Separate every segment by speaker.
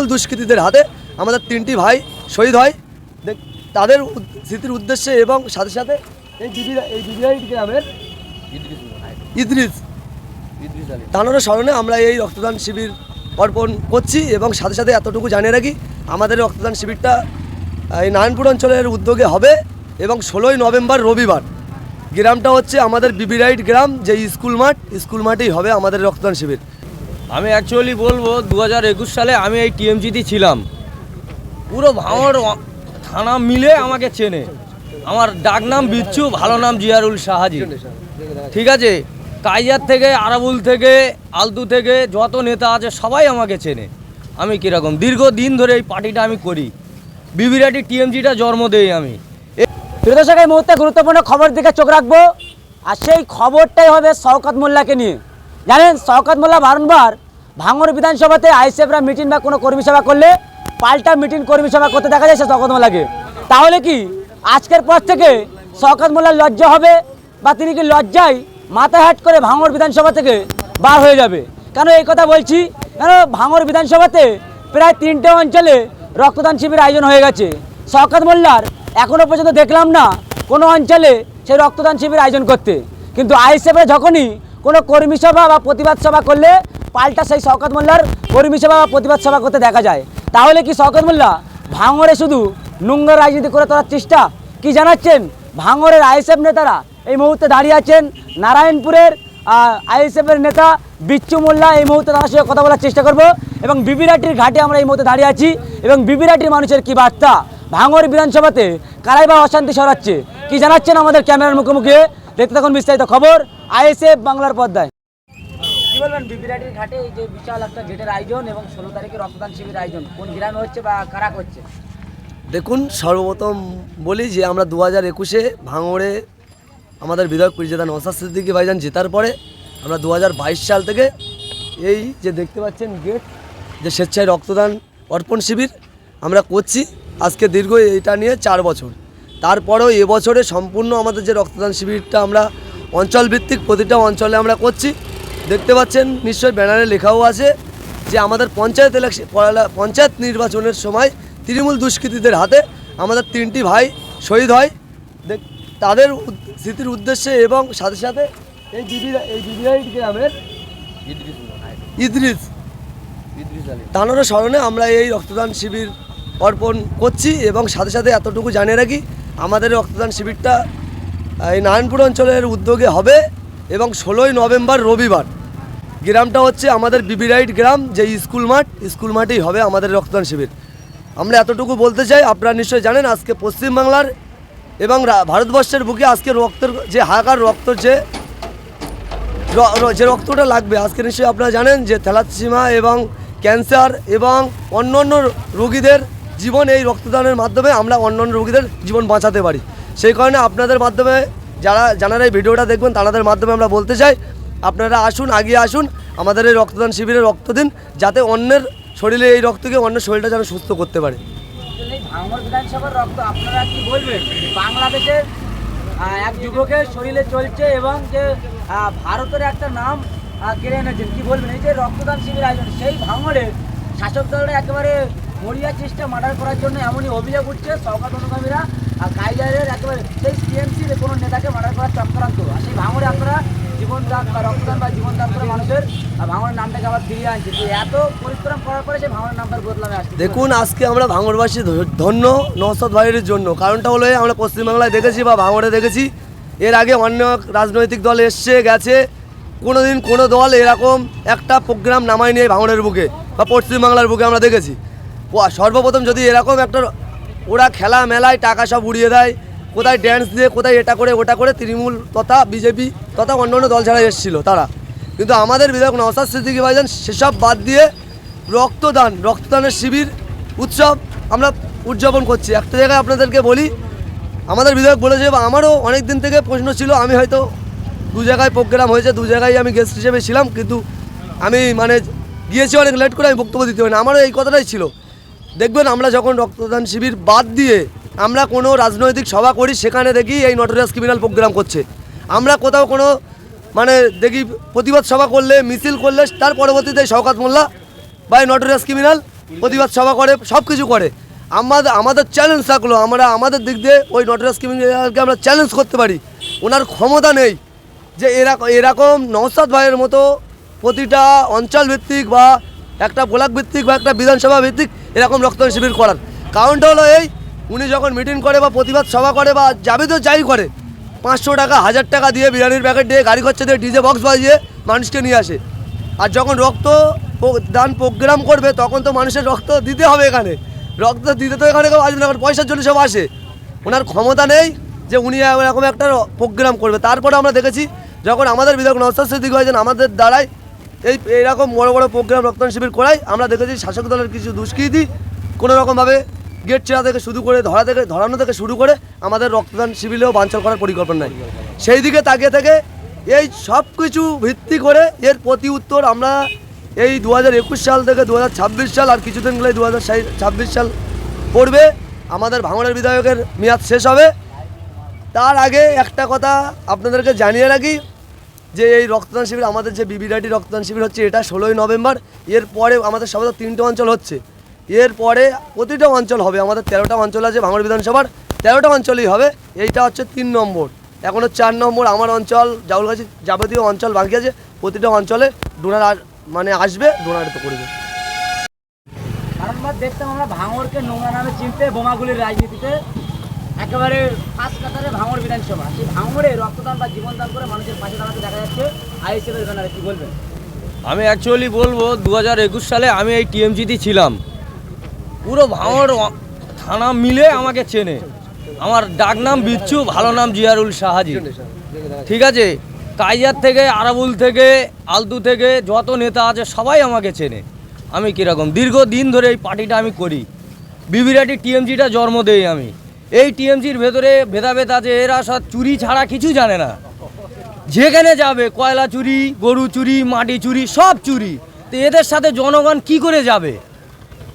Speaker 1: তৃণমূল দুষ্কৃতীদের হাতে আমাদের তিনটি ভাই শহীদ হয়। তাদের স্মৃতির উদ্দেশ্যে এবং সাথে সাথে এই বিবি এই বিবিআইট গ্রামের ইদ্রিস। তানোর স্মরণে আমরা এই রক্তদান শিবির অর্পণ করছি এবং সাথে সাথে এতটুকু জানিয়ে রাখি, আমাদের রক্তদান শিবিরটা এই নারায়ণপুর অঞ্চলের উদ্যোগে হবে এবং ষোলোই নভেম্বর রবিবার। গ্রামটা হচ্ছে আমাদের বিবিরাইট গ্রাম যে স্কুল মাঠ, স্কুল মাঠেই হবে আমাদের রক্তদান শিবির।
Speaker 2: আমি অ্যাকচুয়ালি বলব দু হাজার একুশ সালে আমি এই টিএমজিতে ছিলাম। পুরো ভাঙর থানা মিলে আমাকে চেনে। আমার ডাক নাম বিচ্ছু, ভালো নাম জিয়ারুল শাহাজি ঠিক আছে? কাইজার থেকে, আরাবুল থেকে, আলতু থেকে, যত নেতা আছে, সবাই আমাকে চেনে। আমি কীরকম? দীর্ঘদিন ধরে এই পার্টিটা আমি করি। বিবিরাটি টিএমজিটা জন্ম দেই আমি।
Speaker 3: প্রিয় দর্শক এই মুহূর্তে গুরুত্বপূর্ণ খবর দিকে চোখ রাখব। আর সেই খবরটাই হবে শওকত মোল্লাকে নিয়ে। জানেন, শওকত মোল্লা বারংবার ভাঙর বিধানসভাতে আইসেফরা মিটিং বা কোনো কর্মী সভা করলে পাল্টা মিটিং কর্মী সভা করতে দেখা যায় সে শওকত মোল্লাকে। তাহলে কি আজকের পর থেকে শওকত মোল্লার লজ্জা হবে বা তিনি কি লজ্জায় মাথা হাট করে ভাঙর বিধানসভা থেকে বার হয়ে যাবে? কেন এই কথা বলছি? কেন ভাঙর বিধানসভাতে প্রায় তিনটে অঞ্চলে রক্তদান শিবির আয়োজন হয়ে গেছে। শওকত মোল্লার এখনও পর্যন্ত দেখলাম না কোনো অঞ্চলে সেই রক্তদান শিবির আয়োজন করতে। কিন্তু আইসেফে যখনই কোনো কর্মী সভা বা প্রতিবাদ সভা করলে পাল্টা সেই শওকত মোল্লার কর্মী সভা বা প্রতিবাদ সভা করতে দেখা যায়। তাহলে কি শওকত মোল্লা ভাঙরে শুধু নোংরা রাজনীতি করে তোলার চেষ্টা? কি জানাচ্ছেন? ভাঙড়ের আইএসএফ নেতারা এই মুহূর্তে দাঁড়িয়ে আছেন। নারায়ণপুরের আইএসএফের নেতা বিচ্ছু মোল্লা এই মুহূর্তে তার সঙ্গে কথা বলার চেষ্টা করব এবং বিবিরাটির ঘাটে আমরা এই মুহূর্তে দাঁড়িয়ে আছি এবং বিবিরাটির মানুষের কি বার্তা? ভাঙর বিধানসভাতে কারাই বা অশান্তি সরাচ্ছে কি জানাচ্ছেন আমাদের ক্যামেরার মুখোমুখি? দেখতে থাকুন বিস্তারিত খবর আইএসএফ বাংলার পর্দায়। কি বলবেন বিবিরাটির ঘাটে এই যে বিশাল একটা গেটের আয়োজন এবং ষোলো তারিখে রক্তদান শিবির আয়োজন কোন গ্রামে হচ্ছে বা কারা করছে?
Speaker 1: দেখুন সর্বপ্রথম বলি যে আমরা দু হাজার একুশে ভাঙড়ে আমাদের বিধায়ক পরিচেতা নসাদ সিদ্দিকি ভাইজান জেতার পরে আমরা দু হাজার বাইশ সাল থেকে এই যে দেখতে পাচ্ছেন গেট যে স্বেচ্ছায় রক্তদান অর্পণ শিবির আমরা করছি। আজকে দীর্ঘ এটা নিয়ে চার বছর। তারপরেও এবছরে সম্পূর্ণ আমাদের যে রক্তদান শিবিরটা আমরা অঞ্চলভিত্তিক প্রতিটা অঞ্চলে আমরা করছি। দেখতে পাচ্ছেন নিশ্চয়ই ব্যানারে লেখাও আছে যে আমাদের পঞ্চায়েত ইলেকশন পঞ্চায়েত নির্বাচনের সময় তৃণমূল দুষ্কৃতীদের হাতে আমাদের তিনটি ভাই শহীদ হয়। দেখ- তাদের স্মৃতির উদ্দেশ্যে এবং সাথে সাথে এই বিবি এই বিবিআইট গ্রামের ইদ্রিস তানোর স্মরণে আমরা এই রক্তদান শিবির অর্পণ করছি এবং সাথে সাথে এতটুকু জানিয়ে রাখি আমাদের রক্তদান শিবিরটা এই নারায়ণপুর অঞ্চলের উদ্যোগে হবে এবং ষোলোই নভেম্বর রবিবার। গ্রামটা হচ্ছে আমাদের বিবিরাইট গ্রাম, যে স্কুল মাঠ, স্কুল মাঠেই হবে আমাদের রক্তদান শিবির। আমরা এতটুকু বলতে চাই, আপনারা নিশ্চয়ই জানেন আজকে পশ্চিমবাংলার এবং ভারতবর্ষের বুকে আজকে রক্তের যে হাহাকার রক্ত যে যে রক্তটা লাগবে, আজকে নিশ্চয়ই আপনারা জানেন যে থ্যালাসিমা এবং ক্যান্সার এবং অন্য অন্য রোগীদের জীবন এই রক্তদানের মাধ্যমে আমরা অন্য অন্য রোগীদের জীবন বাঁচাতে পারি। সেই কারণে আপনাদের মাধ্যমে যারা যারা এই ভিডিওটা দেখবেন, তাদের মাধ্যমে আমরা বলতে চাই, আপনারা আসুন, আগিয়ে আসুন, আমাদের এই রক্তদান শিবিরে রক্ত দিন, যাতে অন্যের শরীরে এই রক্তকে অন্যের শরীরটা যেন সুস্থ করতে পারে।
Speaker 3: ভাঙড় বিধানসভার রক্ত আপনারা কি বলবেন? বাংলাদেশের এক যুবকের শরীরে চলছে এবং যে ভারতের একটা নাম কেড়ে এনেছেন। কি বলবেন? এই যে রক্তদান শিবির আয়োজন, সেই ভাঙড়ে শাসক দলের একেবারে মরিয়া চেষ্টা মার্ডার করার জন্য এমনই অভিযোগ উঠছে সরকার অনুগামীরা আর কাইজারের একেবারে সেই সিএমসির কোনো নেতাকে মার্ডার করার চক্রান্ত। আর সেই ভাঙড়ে আপনারা জীবনদান বা রক্তদান বা জীবনদান করে মানুষের ভাঙড়ের নামটাকে আবার ফিরিয়ে আনছে। তো এত পরিশ্রম করার পরে সেই ভাঙড়ের নামটার বদলামে আসছে
Speaker 1: দেখুন আজকে আমরা ভাঙড়বাসী ধন্য নৌসদ ভাইয়ের জন্য। কারণটা হলো আমরা পশ্চিমবাংলায় দেখেছি বা ভাঙড়ে দেখেছি। এর আগে অন্য রাজনৈতিক দল এসছে গেছে। কোনো দিন কোনো দল এরকম একটা প্রোগ্রাম নামায়নি এই ভাঙড়ের বুকে বা পশ্চিমবাংলার বুকে আমরা দেখেছি। সর্বপ্রথম যদি এরকম একটা ওরা খেলা মেলায় টাকা সব উড়িয়ে দেয়, কোথায় ড্যান্স দিয়ে, কোথায় এটা করে, ওটা করে, তৃণমূল তথা বিজেপি তথা অন্য অন্য দল ছাড়া এসেছিল তারা। কিন্তু আমাদের বিধায়ক নওসাদ সিদ্দিকী ভাইজান সেসব বাদ দিয়ে রক্তদান, রক্তদানের শিবির, উৎসব আমরা উদযাপন করছি। একটা জায়গায় আপনাদেরকে বলি, আমাদের বিধায়ক বলেছে বা আমারও অনেক দিন থেকে প্রশ্ন ছিল, আমি হয়তো দু জায়গায় প্রোগ্রাম হয়েছে, দু জায়গায় আমি গেস্ট হিসেবে ছিলাম, কিন্তু আমি মানে গিয়েছি অনেক লেট করে, আমি বক্তব্য দিতে পারি না আমারও এই কথাটাই ছিল। দেখবেন আমরা যখন রক্তদান শিবির বাদ দিয়ে আমরা কোনো রাজনৈতিক সভা করি, সেখানে দেখি এই নটোরিয়াস ক্রিমিনাল প্রোগ্রাম করছে। আমরা কোথাও কোনো মানে দেখি প্রতিবাদ সভা করলে, মিছিল করলে, তার পরবর্তীতে শওকাত মোল্লা বা এই নটোরিয়াস ক্রিমিনাল প্রতিবাদ সভা করে সব কিছু করে। আমাদের আমাদের চ্যালেঞ্জ থাকল, আমরা আমাদের দিক দিয়ে ওই নটরাজ কিমিংকে আমরা চ্যালেঞ্জ করতে পারি। ওনার ক্ষমতা নেই যে এরকম এরকম নওসাদ ভাইয়ের মতো প্রতিটা অঞ্চল ভিত্তিক বা একটা ব্লক ভিত্তিক বা একটা বিধানসভা ভিত্তিক এরকম রক্তদান শিবির করার। কারণটা হলো এই, উনি যখন মিটিং করে বা প্রতিবাদ সভা করে বা যাবে তো যাই করে, পাঁচশো টাকা, হাজার টাকা দিয়ে বিরিয়ানির প্যাকেট দিয়ে গাড়ি খরচা দিয়ে ডিজে বক্স বাজিয়ে মানুষকে নিয়ে আসে। আর যখন রক্ত দান প্রোগ্রাম করবে, তখন তো মানুষের রক্ত দিতে হবে এখানে। রক্ত দিতে তো এখানে কেউ আসবে না, কারণ পয়সার জন্য সব আসে। ওনার ক্ষমতা নেই যে উনি এরকম একটা প্রোগ্রাম করবে। তারপরে আমরা দেখেছি, যখন আমাদের বিধায়ক নস্তার সিদ্দিক হয়েছেন আমাদের দ্বারাই এই এরকম বড় বড় প্রোগ্রাম রক্তদান শিবির করাই আমরা দেখেছি শাসক দলের কিছু দুষ্কৃতী কোনো রকমভাবে গেট চেরা থেকে শুরু করে ধরা থেকে, ধরানো থেকে শুরু করে আমাদের রক্তদান শিবিরেও বাঞ্চাল করার পরিকল্পনা নাই। সেই দিকে তাকিয়ে থেকে এই সব কিছু ভিত্তি করে এর প্রতি উত্তর আমরা এই দু একুশ সাল থেকে দু হাজার ছাব্বিশ সাল আর কিছুদিন গেলে দু হাজার ছাব্বিশ সাল পড়বে। আমাদের ভাঙড়ের বিধায়কের মেয়াদ শেষ হবে। তার আগে একটা কথা আপনাদেরকে জানিয়ে রাখি যে এই রক্তদান শিবির, আমাদের যে বিবিরাটি রক্তদান শিবির হচ্ছে, এটা ষোলোই নভেম্বর। এর পরে আমাদের সবাই তিনটে অঞ্চল হচ্ছে। এর পরে প্রতিটা অঞ্চল হবে, আমাদের তেরোটা অঞ্চল আছে ভাঙড় বিধানসভার, তেরোটা অঞ্চলই হবে, এইটা হচ্ছে তিন নম্বর। এখনও চার নম্বর আমার অঞ্চল, জাউলগাছি যাবতীয় অঞ্চল বাকি আছে, প্রতিটা অঞ্চলে ডোনার মানে আসবে, ডোনার তো করবে।
Speaker 3: দেখতাম আমরা ভাঙড়কে নোংরা নামে চিনতে, বোমাগুলির রাজনীতিতে। একেবারে ফার্স্ট কাতারে ভাঙড় বিধানসভা। সেই ভাঙড়ে রক্তদান বা জীবনদান করে মানুষের পাশে দাঁড়াতে দেখা যাচ্ছে আইএসএফের ব্যানারে। কি বলবেন?
Speaker 2: আমি অ্যাকচুয়ালি বলব দু হাজার একুশ সালে আমি এই টিএমজিতে ছিলাম। পুরো ভাঙড় থানা মিলে আমাকে চেনে। আমার ডাক নাম বিচ্ছু, ভালো নাম জিয়ারুল শাহাজি ঠিক আছে? কাইজার থেকে, আরাবুল থেকে, আলতু থেকে, যত নেতা আছে সবাই আমাকে চেনে। আমি কীরকম? দীর্ঘদিন ধরে এই পার্টিটা আমি করি। বিবিরাটি টিএমজিটা জন্ম দেই আমি। এই টিএমজির ভেতরে ভেদাভেদ আছে, এরা সব চুরি ছাড়া কিছু জানে না। যেখানে যাবে, কয়লা চুরি, গরু চুরি, মাটি চুরি, সব চুরি। তো এদের সাথে জনগণ কি করে যাবে?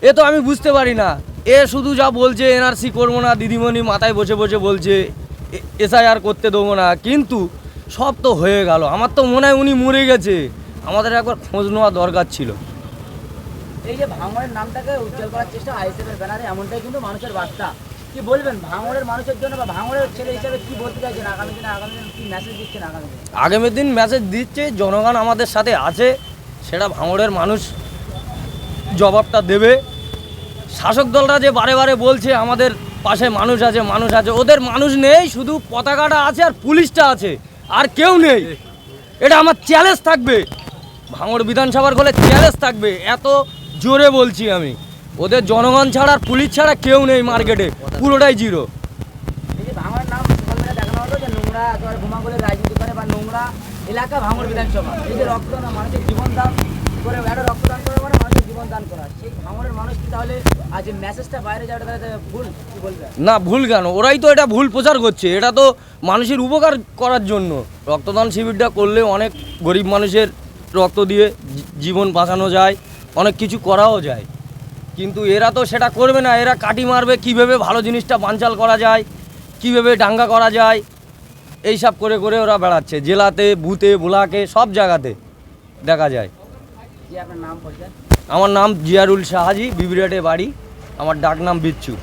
Speaker 2: এ তো আমি বুঝতে পারি না। এ শুধু যা বলছে এনআরসি করব না, দিদিমণি মাথায় বসে বসে বলছে এসআইআর করতে দেবো না। কিন্তু সব তো হয়ে গেল। আমার তো মনে হয় উনি মরে গেছে। আমাদের একবার খোঁজ নেওয়া দরকার ছিল।
Speaker 3: এই যে ভাঙড়ের নামটাকে উজ্জ্বল করার চেষ্টা, আইএসএফের ব্যানারে, এমনটাই কিন্তু মানুষের বার্তা। কি বলবেন? ভাঙড়ের মানুষের জন্য বা ভাঙড়ের ছেলে হিসেবে কি বলতে চাইছেন? আগামী দিনে আগামী দিনে কি মেসেজ দিচ্ছেন আগামী দিনে?
Speaker 2: আগামী দিন মেসেজ দিচ্ছে, জনগণ আমাদের সাথে আছে, সেটা ভাঙড়ের মানুষ জবাবটা দেবে। শাসক দলরা যে বারে বারে বলছে, আমাদের পাশে মানুষ আছে মানুষ আছে, ওদের মানুষ নেই, শুধু পতাকাটা আছে আর পুলিশটা আছে, আর কেউ নেই। এটা আমার চ্যালেঞ্জ থাকবে। ভাঙড় বিধানসভার গলে চ্যালেঞ্জ থাকবে, এত জোরে বলছি আমি। ওদের জনগণ ছাড়া আর পুলিশ ছাড়া কেউ নেই মার্কেটে পুরোটাই জিরো।
Speaker 3: এলাকা ভাঙড় বিধানসভা। এই যে রক্তদান মানুষের জীবন দান করে একটা রক্তদান করে মানে মানুষের জীবন দান করা। সেই ভাঙড়ের মানুষ কি তাহলে আজ এই মেসেজটা বাইরে যাওয়াটা তাহলে ভুল কি
Speaker 2: না ভুল কেন? ওরাই তো এটা ভুল প্রচার করছে। এটা তো মানুষের উপকার করার জন্য। রক্তদান শিবিরটা করলে অনেক গরিব মানুষের রক্ত দিয়ে জীবন বাঁচানো যায় অনেক কিছু করাও যায়। কিন্তু এরা তো সেটা করবে না এরা কাটি মারবে কীভাবে ভালো জিনিসটা বানচাল করা যায় কীভাবে ডাঙ্গা করা যায় এই সব করে করে ওরা বেড়াচ্ছে জেলাতে বুথে বোলাকে সব জায়গাতে দেখা যায়।
Speaker 3: নাম
Speaker 2: আমার নাম জিয়ারুল শাহাজি বিবিরাটে বাড়ি আমার ডাক নাম বিচ্ছু।